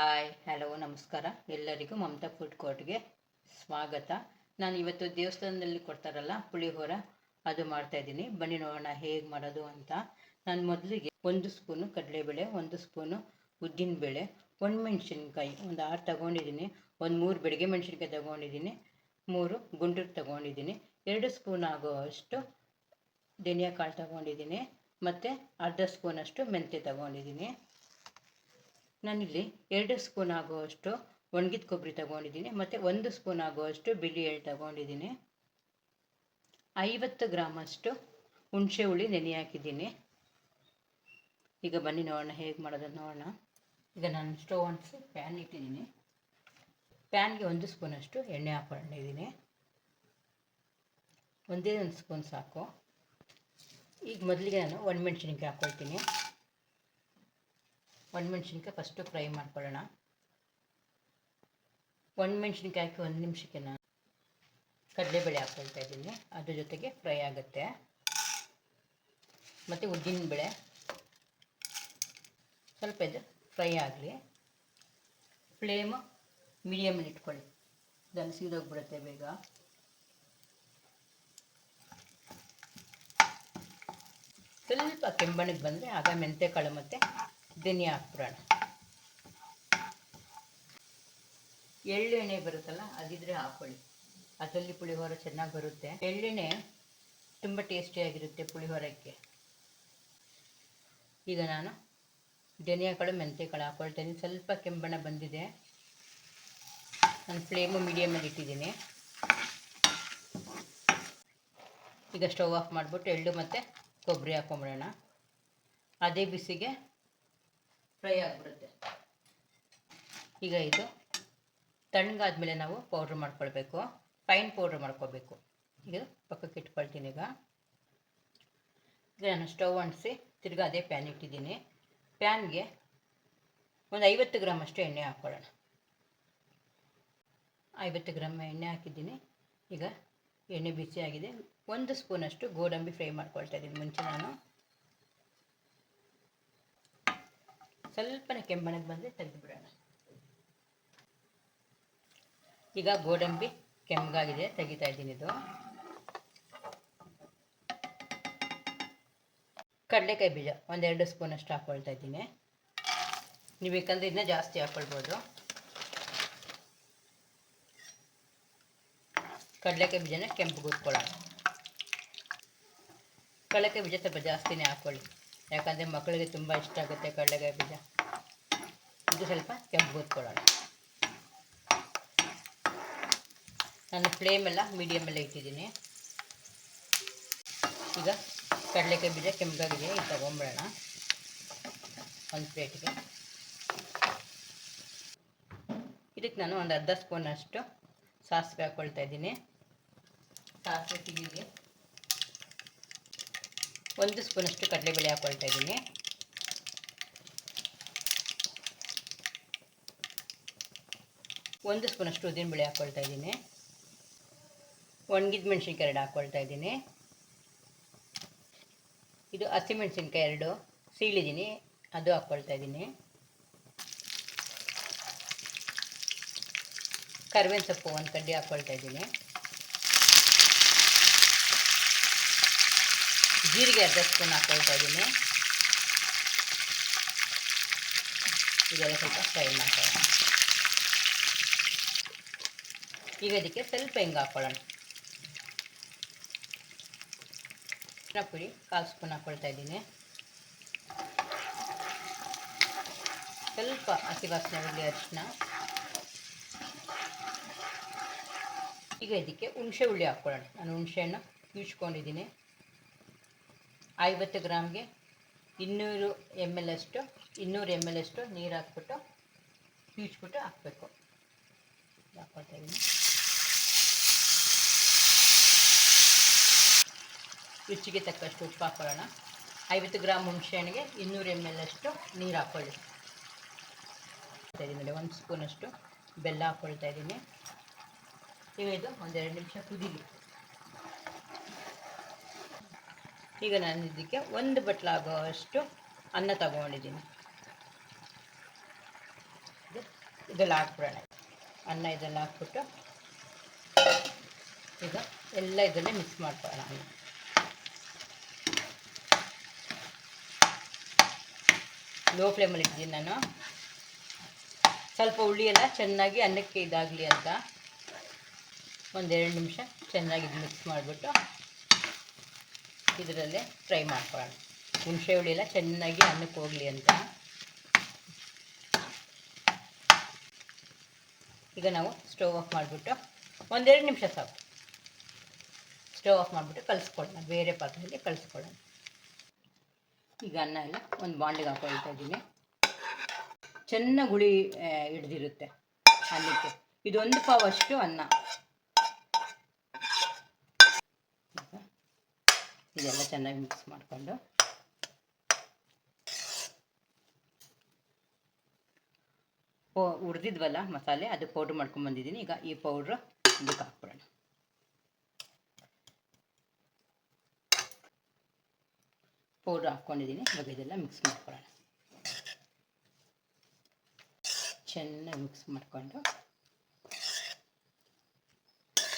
Hi hello ನಮಸ್ಕಾರ. ಎಲ್ಲರಿಗೂ Mamata food ಕೋರ್ಟ್ಗೆ ಸ್ವಾಗತ. ನಾನು ಇವತ್ತು ದೇವಸ್ಥಾನದಲ್ಲಿ ಕೊಡ್ತಾರಲ್ಲ ಪುಳಿಹೋರ ಅದು ಮಾಡ್ತಾ ಇದ್ದೀನಿ. ಬನ್ನಿ ನೋಡೋಣ ಹೇಗೆ ಮಾಡೋದು ಅಂತ. ನಾನು ಮೊದಲಿಗೆ ಒಂದು ಸ್ಪೂನು ಕಡಲೆಬೇಳೆ, ಒಂದು ಸ್ಪೂನು ಉದ್ದಿನಬೇಳೆ, ಒಂದು ಮೆಣಸಿನ್ಕಾಯಿ, ಒಂದು ಆರು ತಗೊಂಡಿದ್ದೀನಿ. ಒಂದು ಮೂರು ಬೆಳಗ್ಗೆ ಮೆಣಸಿನ್ಕಾಯಿ ತಗೊಂಡಿದ್ದೀನಿ, ಮೂರು ಗುಂಡ್ರಿಗೆ ತಗೊಂಡಿದ್ದೀನಿ. ಎರಡು ಸ್ಪೂನ್ ಆಗೋವಷ್ಟು ಧನಿಯಾ ಕಾಳು ತಗೊಂಡಿದ್ದೀನಿ, ಮತ್ತು ಅರ್ಧ ಸ್ಪೂನಷ್ಟು ಮೆಂತ್ಯ ತಗೊಂಡಿದ್ದೀನಿ. ನಾನಿಲ್ಲಿ ಎರಡು ಸ್ಪೂನ್ ಆಗುವಷ್ಟು ಒಣಗಿದ ಕೊಬ್ಬರಿ ತಗೊಂಡಿದ್ದೀನಿ, ಮತ್ತು ಒಂದು ಸ್ಪೂನ್ ಆಗುವಷ್ಟು ಬಿಳಿ ಎಳ್ಳು ತಗೊಂಡಿದ್ದೀನಿ. ಐವತ್ತು ಗ್ರಾಮಷ್ಟು ಹುಣಸೆ ಹುಳಿ ನೆನೆ ಹಾಕಿದ್ದೀನಿ. ಈಗ ಬನ್ನಿ ನೋಡೋಣ, ಹೇಗೆ ಮಾಡೋದು ನೋಡೋಣ. ಈಗ ನಾನು ಸ್ಟವ್ ಅಂಟಿಸಿ ಪ್ಯಾನ್ ಇಟ್ಟಿದ್ದೀನಿ. ಪ್ಯಾನ್ಗೆ ಒಂದು ಸ್ಪೂನಷ್ಟು ಎಣ್ಣೆ ಹಾಕೊಂಡಿದ್ದೀನಿ. ಒಂದೇ ಒಂದು ಸ್ಪೂನ್ ಸಾಕು. ಈಗ ಮೊದಲಿಗೆ ನಾನು ಒಣಮೆಣ್ಸಿನ್ಕಾಯಿ ಹಾಕ್ಕೊಳ್ತೀನಿ ಒಣಮೆಣ್ಸಿನ್ಕಾಯಿ ಫಸ್ಟು ಫ್ರೈ ಮಾಡ್ಕೊಳ್ಳೋಣ. ಒಣಮೆಣ್ಸಿನ್ಕಾಯಿ ಹಾಕಿ ಒಂದು ನಿಮಿಷಕ್ಕೆ ನಾನು ಕಡಲೆಬೇಳೆ ಹಾಕ್ಕೊಳ್ತಾ ಇದ್ದೀನಿ. ಅದ್ರ ಜೊತೆಗೆ ಫ್ರೈ ಆಗುತ್ತೆ. ಮತ್ತು ಉದ್ದಿನಬೇಳೆ ಸ್ವಲ್ಪ ಇದು ಫ್ರೈ ಆಗಲಿ. ಫ್ಲೇಮು ಮೀಡಿಯಮಲ್ಲಿ ಇಟ್ಕೊಳ್ಳಿ. ಇದನ್ನು ಸೀದೋಗ್ಬಿಡುತ್ತೆ ಬೇಗ. ಸ್ವಲ್ಪ ಕೆಂಬಣ್ಣಗೆ ಬಂದರೆ ಆಗ ಮೆಂತ್ಯಕಾಳು ಮತ್ತು ಧನಿಯಾ ಹಾಕ್ಬಿಡೋಣ. ಎಳ್ಳೆಣ್ಣೆ ಬರುತ್ತಲ್ಲ, ಅದಿದ್ರೆ ಹಾಕೊಳ್ಳಿ. ಅದರಲ್ಲಿ ಪುಳಿಹೋರ ಚೆನ್ನಾಗಿ ಬರುತ್ತೆ. ಎಳ್ಳೆಣ್ಣೆ ತುಂಬ ಟೇಸ್ಟಿಯಾಗಿರುತ್ತೆ ಪುಳಿಹೋರಕ್ಕೆ ಈಗ ನಾನು ಧನಿಯಾಕಾಳು ಮೆಂತ್ಯಕಾಳು ಹಾಕೊಳ್ತೇನೆ. ಸ್ವಲ್ಪ ಕೆಂಬಣ ಬಂದಿದೆ. ನಾನು ಫ್ಲೇಮು ಮೀಡಿಯಮಲ್ಲಿ ಇಟ್ಟಿದ್ದೀನಿ. ಈಗ ಸ್ಟವ್ ಆಫ್ ಮಾಡಿಬಿಟ್ಟು ಎಳ್ಳು ಮತ್ತು ಕೊಬ್ಬರಿ ಹಾಕೊಂಬಿಡೋಣ. ಅದೇ ಬಿಸಿಗೆ ಫ್ರೈ ಆಗಿಬಿಡುತ್ತೆ. ಈಗ ಇದು ತಣ್ಣಗಾದ್ಮೇಲೆ ನಾವು ಪೌಡ್ರ್ ಮಾಡ್ಕೊಳ್ಬೇಕು. ಫೈನ್ ಪೌಡ್ರ್ ಮಾಡ್ಕೋಬೇಕು ಈಗ ಪಕ್ಕಕ್ಕೆ ಇಟ್ಕೊಳ್ತೀನಿ ಈಗ. ಈಗ ನಾನು ಸ್ಟವ್ ಅಂಟಿಸಿ ತಿರ್ಗಿ ಅದೇ ಪ್ಯಾನ್ ಇಟ್ಟಿದ್ದೀನಿ. ಪ್ಯಾನ್ಗೆ ಒಂದು ಐವತ್ತು ಗ್ರಾಮ್ ಅಷ್ಟು ಎಣ್ಣೆ ಹಾಕ್ಕೊಳ್ಳೋಣ ಐವತ್ತು ಗ್ರಾಮ್ ಎಣ್ಣೆ ಹಾಕಿದ್ದೀನಿ. ಈಗ ಎಣ್ಣೆ ಬಿಸಿಯಾಗಿದೆ ಒಂದು ಸ್ಪೂನಷ್ಟು ಗೋಡಂಬಿ ಫ್ರೈ ಮಾಡ್ಕೊಳ್ತಾ ಇದ್ದೀನಿ. ಮುಂಚೆ ನಾನು ಸ್ವಲ್ಪನೇ ಕೆಂಬಣಕ್ಕೆ ಬಂದರೆ ತೆಗೆದುಬಿಡೋಣ ಈಗ ಗೋಡಂಬಿ ಕೆಂಪಗಾಗಿದೆ ತೆಗಿತಾ ಇದ್ದೀನಿ ಇದು. ಕಡಲೆಕಾಯಿ ಬೀಜ, ಒಂದೆರಡು ಸ್ಪೂನಷ್ಟು ಹಾಕ್ಕೊಳ್ತಾ ಇದ್ದೀನಿ. ನೀವು ಬೇಕಂದ್ರೆ ಇದನ್ನ ಜಾಸ್ತಿ ಹಾಕ್ಕೊಳ್ಬೋದು ಕಡಲೆಕಾಯಿ ಬೀಜನ ಕೆಂಪು ಕೂತ್ಕೊಳ್ಳೋಣ ಕಡಲೆಕಾಯಿ ಬೀಜ ಸ್ವಲ್ಪ ಜಾಸ್ತಿನೇ ಹಾಕ್ಕೊಳ್ಳಿ ಯಾಕಂದರೆ ಮಕ್ಕಳಿಗೆ ತುಂಬ ಇಷ್ಟ ಆಗುತ್ತೆ ಕಡಲೆಕಾಯಿ ಬೀಜ. ಇದು ಸ್ವಲ್ಪ ಕೆಂಪು ಕೂತ್ಕೊಳ್ಳೋಣ ನಾನು ಫ್ಲೇಮೆಲ್ಲ ಮೀಡಿಯಮಲ್ಲೇ ಇಟ್ಟಿದ್ದೀನಿ. ಈಗ ಕಡಲೆಕಾಯಿ ಬೀಜ ಕೆಂಪಾಗಿದೆ, ಇದು ತಗೊಂಬಿಡೋಣ ಒಂದು ಪ್ಲೇಟಿಗೆ. ಇದಕ್ಕೆ ನಾನು ಒಂದು ಅರ್ಧ ಸ್ಪೂನಷ್ಟು ಸಾಸಿವೆ ಹಾಕ್ಕೊಳ್ತಾ ಇದ್ದೀನಿ. ಸಾಸಿವೆ ಸಿಗಿಗೆ ಒಂದು ಸ್ಪೂನಷ್ಟು ಕಡಲೆಬೇಳೆ ಹಾಕ್ಕೊಳ್ತಾ ಇದ್ದೀನಿ. ಒಂದು ಸ್ಪೂನಷ್ಟು ಉದ್ದಿನಬೇಳೆ ಹಾಕ್ಕೊಳ್ತಾ ಇದ್ದೀನಿ. ಒಣಗಿದ ಮೆಣಸಿನ್ಕಾಯಿ ಎರಡು ಹಾಕ್ಕೊಳ್ತಾ ಇದ್ದೀನಿ. ಇದು ಹಸಿಮೆಣಸಿನ್ಕಾಯಿ ಎರಡು ಸೀಳಿದ್ದೀನಿ, ಅದು ಹಾಕ್ಕೊಳ್ತಾ ಇದ್ದೀನಿ. ಕರಿಬೇವಿನ ಸೊಪ್ಪು ಒಂದು ಕಡ್ಡಿ ಹಾಕ್ಕೊಳ್ತಾ ಇದ್ದೀನಿ. ಜೀರಿಗೆ ಅರ್ಧ ಸ್ಪೂನ್ ಹಾಕೊಳ್ತಾ ಇದ್ದೀನಿ ಇದೆಲ್ಲ ಸ್ವಲ್ಪ ಫ್ರೈ ಮಾಡ್ಕೊಳ್ಳೋಣ. ಈಗ ಇದಕ್ಕೆ ಸ್ವಲ್ಪ ಹಿಂಗೆ ಹಾಕ್ಕೊಳ್ಳೋಣ ಪುಡಿ ಕಾಲು ಸ್ಪೂನ್ ಹಾಕ್ಕೊಳ್ತಾ ಇದ್ದೀನಿ ಸ್ವಲ್ಪ ಹಸಿ ವಾಸನೆ ಹುಳಿ ಅರಿಶಿನ ಈಗ ಇದಕ್ಕೆ ಹುಣಸೆ ಹುಳಿ ಹಾಕ್ಕೊಳ್ಳೋಣ ನಾನು ಹುಣಸೆಹಣ್ಣು ಕಿಚ್ಕೊಂಡಿದ್ದೀನಿ ಐವತ್ತು ಗ್ರಾಮ್ಗೆ ಇನ್ನೂರು ಎಂ ಎಲ್ ಅಷ್ಟು, ಇನ್ನೂರು ಎಂ ಎಲ್ ಅಷ್ಟು ನೀರು ಹಾಕ್ಬಿಟ್ಟು ಕಿಚ್ಬಿಟ್ಟು ಹಾಕಬೇಕು. ಇದ್ದೀನಿ ರುಚಿಗೆ ತಕ್ಕಷ್ಟು ಉಪ್ಪು ಹಾಕ್ಕೊಳ್ಳೋಣ ಐವತ್ತು ಗ್ರಾಮ್ ಹುಣಸೆಹಣ್ಣಿಗೆ ಇನ್ನೂರು ಎಂ ಎಲ್ ಅಷ್ಟು ನೀರು ಹಾಕ್ಕೊಳ್ಳಿ ಇದ್ದೀನಿ ಒಂದು ಸ್ಪೂನಷ್ಟು ಬೆಲ್ಲ ಹಾಕ್ಕೊಳ್ತಾ ಇದ್ದೀನಿ ಇದು ಒಂದೆರಡು ನಿಮಿಷ ಕುದೀಲಿ. ಈಗ ನಾನು ಇದಕ್ಕೆ ಒಂದು ಬಟ್ಲಾಗುವಷ್ಟು ಅನ್ನ ತಗೊಂಡಿದ್ದೀನಿ. ಇದು ಇದೆಲ್ಲ ಹಾಕ್ಬಿಡೋಣ. ಅನ್ನ ಇದೆಲ್ಲ ಹಾಕ್ಬಿಟ್ಟು ಈಗ ಎಲ್ಲ ಇದನ್ನೇ ಮಿಕ್ಸ್ ಮಾಡ್ಕೊಳ್ಳೋಣ. ಲೋ ಫ್ಲೇಮಲ್ಲಿ ಇಟ್ಟಿದ್ದೀನಿ ನಾನು. ಸ್ವಲ್ಪ ಹುಳಿ ಎಲ್ಲ ಚೆನ್ನಾಗಿ ಅನ್ನಕ್ಕೆ ಇದಾಗಲಿ ಅಂತ ಒಂದೆರಡು ನಿಮಿಷ ಚೆನ್ನಾಗಿ ಮಿಕ್ಸ್ ಮಾಡಿಬಿಟ್ಟು ಇದರಲ್ಲೇ ಫ್ರೈ ಮಾಡ್ಕೊಳ್ಳೋಣ. ಹುಣಸೆ ಹುಳಿ ಎಲ್ಲ ಚೆನ್ನಾಗಿ ಅನ್ನಕ್ಕೆ ಹೋಗಲಿ ಅಂತ. ಈಗ ನಾವು ಸ್ಟವ್ ಆಫ್ ಮಾಡಿಬಿಟ್ಟು ಒಂದೆರಡು ನಿಮಿಷ ಸಾಕು. ಸ್ಟವ್ ಆಫ್ ಮಾಡಿಬಿಟ್ಟು ಕಲಿಸ್ಕೊಳ್ಳೋಣ, ಬೇರೆ ಪಾತ್ರೆಯಲ್ಲಿ ಕಲಿಸ್ಕೊಳ್ಳೋಣ. ಈಗ ಅನ್ನ ಎಲ್ಲ ಒಂದು ಬಾಂಡಿಗೆ ಹಾಕೊಳ್ತಾ ಇದ್ದೀನಿ. ಚೆನ್ನಾಗಿ ಹುಳಿ ಹಿಡ್ದಿರುತ್ತೆ ಅನ್ನಕ್ಕೆ. ಇದೊಂದು ಪಾವ್ ಅಷ್ಟು ಅನ್ನ ಈಗ ಇದೆಲ್ಲ ಚೆನ್ನಾಗಿ ಮಿಕ್ಸ್ ಮಾಡಿಕೊಂಡು. ಪೋ, ಹುರಿದಿದ್ವಲ್ಲ ಮಸಾಲೆ ಅದು ಪೌಡ್ರ್ ಮಾಡ್ಕೊಂಡು ಬಂದಿದ್ದೀನಿ. ಈಗ ಈ ಪೌಡ್ರ್ ಇದಕ್ಕೆ ಹಾಕ್ಬಿಡೋಣ. ಪೌಡ್ರ್ ಹಾಕ್ಕೊಂಡಿದ್ದೀನಿ. ಇವಾಗ ಇದೆಲ್ಲ ಮಿಕ್ಸ್ ಮಾಡ್ಕೊಳ್ಳೋಣ. ಚೆನ್ನಾಗಿ ಮಿಕ್ಸ್ ಮಾಡಿಕೊಂಡು.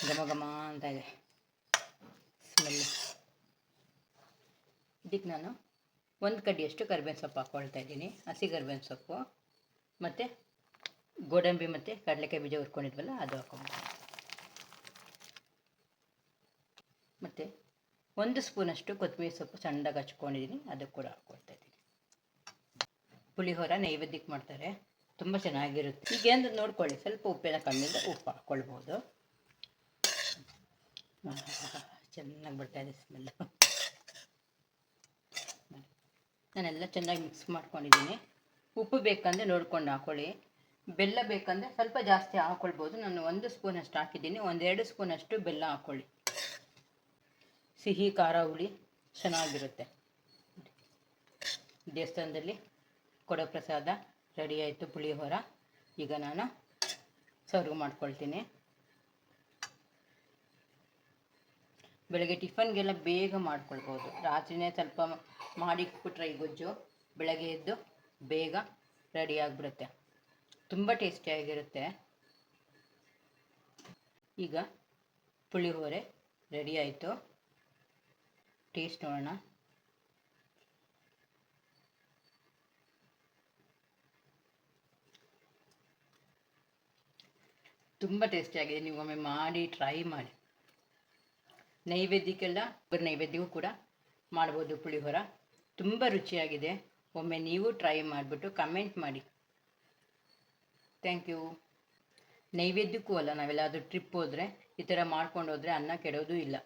ಘಮ ಘಮ ಅಂತ ಇದೆ. ಇದಕ್ಕೆ ನಾನು ಒಂದು ಕಡ್ಡಿಯಷ್ಟು ಕರ್ಬೇವಿನ ಸೊಪ್ಪು ಹಾಕ್ಕೊಳ್ತಾ ಇದ್ದೀನಿ. ಹಸಿ ಕರ್ಬೇವಿನ ಸೊಪ್ಪು ಮತ್ತು ಗೋಡಂಬಿ ಮತ್ತು ಕಡಲೆಕಾಯಿ ಬೀಜ ಹುರ್ಕೊಂಡಿದ್ವಲ್ಲ ಅದು ಹಾಕೊಂಬೋದು ಮತ್ತು ಒಂದು ಸ್ಪೂನಷ್ಟು ಕೊತ್ತಂಬರಿ ಸೊಪ್ಪು ಸಣ್ಣದಾಗಿ ಹಚ್ಕೊಂಡಿದ್ದೀನಿ. ಅದು ಕೂಡ ಹಾಕ್ಕೊಳ್ತಾ ಇದ್ದೀನಿ. ಪುಳಿಹೋರ ನೈವೇದ್ಯಕ್ಕೆ ಮಾಡ್ತಾರೆ. ತುಂಬ ಚೆನ್ನಾಗಿರುತ್ತೆ. ಈಗ ಏನು ನೋಡ್ಕೊಳ್ಳಿ, ಸ್ವಲ್ಪ ಉಪ್ಪೆಲ್ಲ ಕಮ್ಮಿ ಉಪ್ಪು ಹಾಕ್ಕೊಳ್ಬೋದು ಚೆನ್ನಾಗಿ ಬರ್ತಾ ಇದೆ ಸ್ಮೆಲ್ಲು ನಾನೆಲ್ಲ ಚೆನ್ನಾಗಿ ಮಿಕ್ಸ್ ಮಾಡ್ಕೊಂಡಿದ್ದೀನಿ. ಉಪ್ಪು ಬೇಕಂದರೆ ನೋಡ್ಕೊಂಡು ಹಾಕೊಳ್ಳಿ. ಬೆಲ್ಲ ಬೇಕಂದರೆ ಸ್ವಲ್ಪ ಜಾಸ್ತಿ ಹಾಕ್ಕೊಳ್ಬೋದು ನಾನು ಒಂದು ಸ್ಪೂನಷ್ಟು ಹಾಕಿದ್ದೀನಿ. ಒಂದೆರಡು ಸ್ಪೂನಷ್ಟು ಬೆಲ್ಲ ಹಾಕ್ಕೊಳ್ಳಿ ಸಿಹಿ, ಖಾರ, ಹುಳಿ ಚೆನ್ನಾಗಿರುತ್ತೆ. ದೇವಸ್ಥಾನದಲ್ಲಿ ಕೊಡೋ ಪ್ರಸಾದ ರೆಡಿ ಆಯಿತು. ಪುಳಿಹೋರ ಈಗ ನಾನು ಸರ್ವ್ ಮಾಡ್ಕೊಳ್ತೀನಿ. ಬೆಳಗ್ಗೆ ಟಿಫನ್ಗೆಲ್ಲ ಬೇಗ ಮಾಡ್ಕೊಳ್ಬೋದು. ರಾತ್ರಿನೇ ಸ್ವಲ್ಪ ಮಾಡಿ ಇಟ್ಬಿಟ್ರೆ ಈ ಗೊಜ್ಜು ಬೆಳಗ್ಗೆ ಎದ್ದು ಬೇಗ ರೆಡಿ ಆಗಿಬಿಡುತ್ತೆ. ತುಂಬ ಟೇಸ್ಟಿಯಾಗಿರುತ್ತೆ ಈಗ ಪುಳಿಹೋರೆ ರೆಡಿ ಆಯಿತು. ಟೇಸ್ಟ್ ನೋಡೋಣ. ತುಂಬ ಟೇಸ್ಟಿಯಾಗಿದೆ ನೀವು ಒಮ್ಮೆ ಮಾಡಿ ಟ್ರೈ ಮಾಡಿ. ನೈವೇದ್ಯಕ್ಕೆಲ್ಲ ನೈವೇದ್ಯಕ್ಕೂ ಕೂಡ ಮಾಡ್ಬೋದು ಪುಳಿಹೋರ ತುಂಬ ರುಚಿಯಾಗಿದೆ. ಒಮ್ಮೆ ನೀವು ಟ್ರೈ ಮಾಡಿಬಿಟ್ಟು ಕಮೆಂಟ್ ಮಾಡಿ. ಥ್ಯಾಂಕ್ ಯು ನೈವೇದ್ಯಕ್ಕೂ ಅಲ್ಲ, ನಾವೆಲ್ಲಾದರೂ ಟ್ರಿಪ್ ಹೋದರೆ, ಈ ಥರ ಮಾಡ್ಕೊಂಡು ಹೋದರೆ ಅನ್ನ ಕೆಡೋದು ಇಲ್ಲ.